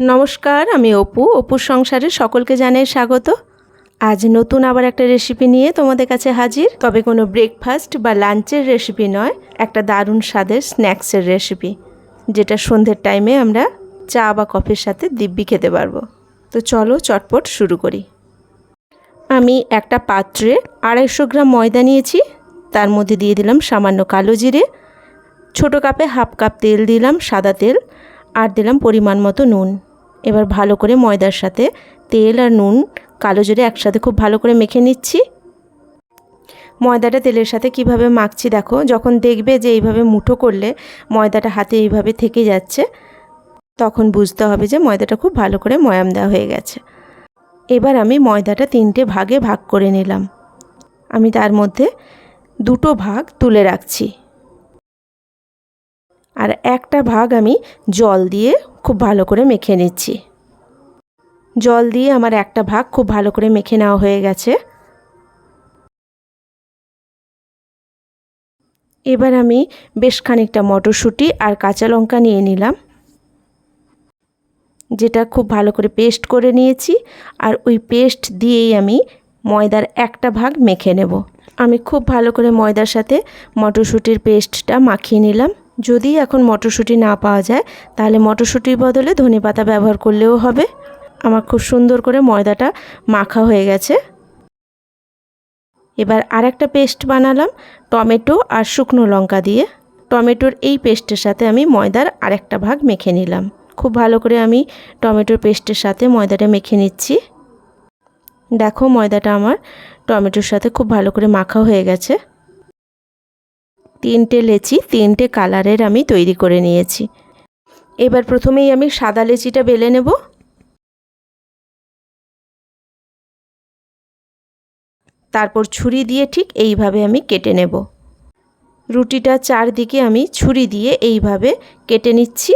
নমস্কার, আমি অপু। অপুর সংসারে সকলকে জানাই স্বাগত। আজ নতুন আবার একটা রেসিপি নিয়ে তোমাদের কাছে হাজির। তবে কোনো ব্রেকফাস্ট বা লাঞ্চের রেসিপি নয়, একটা দারুণ স্বাদের স্ন্যাক্সের রেসিপি যেটা সন্ধ্যের টাইমে আমরা চা বা কফির সাথে দিব্যি খেতে পারব। তো চলো চটপট শুরু করি। আমি একটা পাত্রে আড়াইশো গ্রাম ময়দা নিয়েছি, তার মধ্যে দিয়ে দিলাম সামান্য কালো জিরে, ছোটো কাপে হাফ কাপ তেল দিলাম সাদা তেল, আর দিলাম পরিমাণ মতো নুন। এবার ভালো করে ময়দার সাথে তেল আর নুন কালো জিরে একসাথে খুব ভালো করে মেখে নিচ্ছি। ময়দাটা তেলের সাথে কীভাবে মাখছি দেখো, যখন দেখবে যে এইভাবে মুঠো করলে ময়দাটা হাতে এইভাবে থেকে যাচ্ছে, তখন বুঝতে হবে যে ময়দাটা খুব ভালো করে ময়াম দেওয়া হয়ে গেছে। এবার আমি ময়দাটা তিনটে ভাগে ভাগ করে নিলাম। আমি তার মধ্যে দুটো ভাগ তুলে রাখছি। আর একটা ভাগ আমি জল দিয়ে খুব ভালো করে মেখে নিচ্ছি। জল দিয়ে আমার একটা ভাগ খুব ভালো করে মেখে নেওয়া হয়ে গেছে। এবার আমি বেশ খানিকটা মটরশুঁটি আর কাঁচা লঙ্কা নিয়ে নিলাম। যেটা খুব ভালো করে পেস্ট করে নিয়েছি আর ওই পেস্ট দিয়েই আমি ময়দার একটা ভাগ মেখে নেব। আমি খুব ভালো করে ময়দার সাথে মটরশুঁটির পেস্টটা মাখিয়ে নিলাম। যদি এখন মটরশুঁটি না পাওয়া যায়, তাহলে মটরশুঁটির বদলে ধনে পাতা ব্যবহার করলেও হবে। আমার খুব সুন্দর করে ময়দাটা মাখা হয়ে গেছে। এবার আর একটা পেস্ট বানালাম, টমেটো আর শুকনো লঙ্কা দিয়ে। টমেটোর এই পেস্টের সাথে আমি ময়দার আরেকটা ভাগ মেখে নিলাম। খুব ভালো করে আমি টমেটোর পেস্টের সাথে ময়দাটা মেখে নিচ্ছি। দেখো ময়দাটা আমার টমেটোর সাথে খুব ভালো করে মাখা হয়ে গেছে। তিনটে লেচি, তিনটে কালারের আমি তৈরি করে নিয়েছি। এবার প্রথমেই আমি সাদা লেচিটা বেলে নেব। তারপর ছুরি দিয়ে ঠিক এইভাবে আমি কেটে নেব। রুটিটা চারদিকে আমি ছুরি দিয়ে এইভাবে কেটে নিচ্ছি।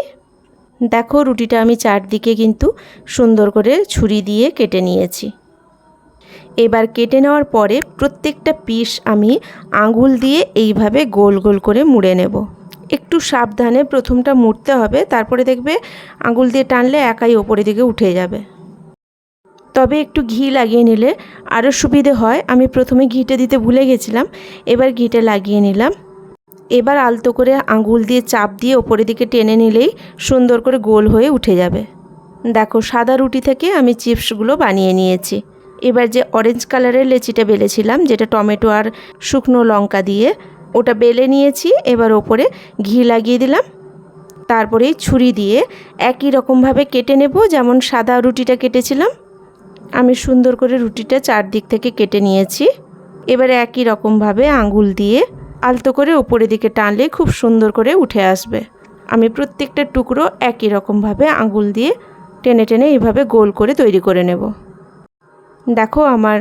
দেখো রুটিটা আমি চারদিকে কিন্তু সুন্দর করে ছুরি দিয়ে কেটে নিয়েছি। এবার কেটে নেওয়ার পরে প্রত্যেকটা পিস আমি আঙুল দিয়ে এইভাবে গোল গোল করে মুড়ে নেব। একটু সাবধানে প্রথমটা মুড়তে হবে, তারপরে দেখবে আঙুল দিয়ে টানলে একাই ওপরের দিকে উঠে যাবে। তবে একটু ঘি লাগিয়ে নিলে আরও সুবিধে হয়। আমি প্রথমে ঘিটা দিতে ভুলে গেছিলাম, এবার ঘিটা লাগিয়ে নিলাম। এবার আলতো করে আঙুল দিয়ে চাপ দিয়ে ওপরের দিকে টেনে নিলেই সুন্দর করে গোল হয়ে উঠে যাবে। দেখো, সাদা রুটি থেকে আমি চিপসগুলো বানিয়ে নিয়েছি। এবার যে অরেঞ্জ কালারের লেচিটা বেলেছিলাম, যেটা টমেটো আর শুকনো লঙ্কা দিয়ে, ওটা বেলে নিয়েছি, এবার ওপরে ঘি লাগিয়ে দিলাম। তারপরে ছুরি দিয়ে একই রকমভাবে কেটে নেব, যেমন সাদা রুটিটা কেটেছিলাম। আমি সুন্দর করে রুটিটা চারদিক থেকে কেটে নিয়েছি। এবার একই রকমভাবে আঙুল দিয়ে আলতো করে উপরের দিকে টানলে খুব সুন্দর করে উঠে আসবে। আমি প্রত্যেকটা টুকরো একই রকমভাবে আঙুল দিয়ে টেনে টেনে এইভাবে গোল করে তৈরি করে নেব। দেখো আমার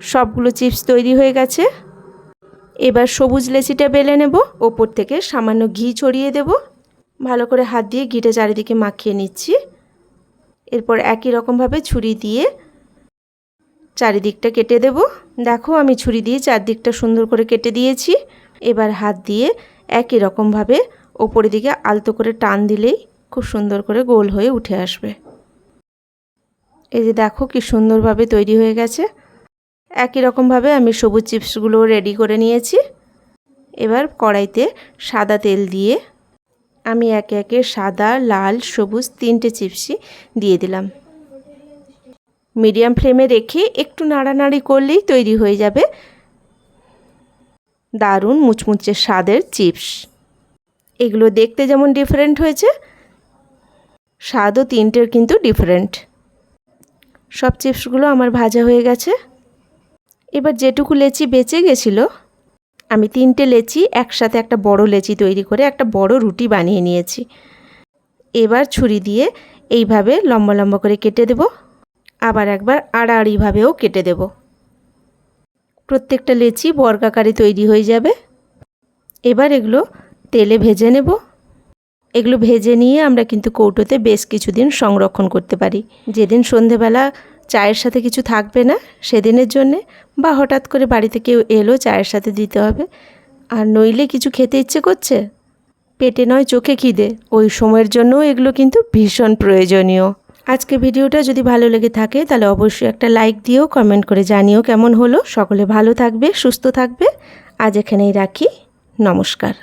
সবগুলো চিপস তৈরি হয়ে গেছে। এবার সবুজ লেচিটা বেলে নেব, ওপর থেকে সামান্য ঘি ছড়িয়ে দেব। ভালো করে হাত দিয়ে ঘিটা চারিদিকে মাখিয়ে নিচ্ছি। এরপর একই রকমভাবে ছুরি দিয়ে চারিদিকটা কেটে দেব। দেখো আমি ছুরি দিয়ে চারদিকটা সুন্দর করে কেটে দিয়েছি। এবার হাত দিয়ে একই রকমভাবে ওপরের দিকে আলতো করে টান দিলেই খুব সুন্দর করে গোল হয়ে উঠে আসবে। এই যে দেখো কি সুন্দরভাবে তৈরি হয়ে গেছে। একই রকমভাবে আমি সবুজ চিপসগুলো রেডি করে নিয়েছি। এবার কড়াইতে সাদা তেল দিয়ে আমি একে একে সাদা, লাল, সবুজ তিনটে চিপসই দিয়ে দিলাম। মিডিয়াম ফ্লেমে রেখে একটু নাড়ানাড়ি করলেই তৈরি হয়ে যাবে দারুণ মুচমুচে স্বাদের চিপস। এগুলো দেখতে যেমন ডিফারেন্ট হয়েছে, স্বাদও তিনটের কিন্তু ডিফারেন্ট সব চিপসগুলো আমার ভাজা হয়ে গেছে। এবার যেটুকু লেচি বেঁচে গেছিল, আমি তিনটে লেচি, একসাথে একটা বড় লেচি তৈরি করে একটা বড় রুটি বানিয়ে নিয়েছি। এবার ছুরি দিয়ে এইভাবে লম্বা লম্বা করে কেটে দেব। আবার একবার আড়াআড়িভাবেও কেটে দেব। প্রত্যেকটা লেচি বর্গাকারে তৈরি হয়ে যাবে। এবার এগুলো তেলে ভেজে নেব। এগুলো ভেজে নিয়ে আমরা কিন্তু কৌটোতে বেশ কিছুদিন সংরক্ষণ করতে পারি। যেদিন সন্ধেবেলা চায়ের সাথে কিছু থাকবে না, সেদিনের জন্যে বা হঠাৎ করে বাড়িতে কেউ এলো চায়ের সাথে দিতে হবে। আর নইলে কিছু খেতে ইচ্ছে করছে? পেটে নয়, চোখে খিদে। ওই সময়ের জন্যও এগুলো কিন্তু ভীষণ প্রয়োজনীয়। আজকে ভিডিওটা যদি ভালো লেগে থাকে, তাহলে অবশ্যই একটা লাইক দিও, কমেন্ট করে জানিও কেমন হলো। সকলে ভালো থাকবে, সুস্থ থাকবে। আজ এখানেই রাখি। নমস্কার।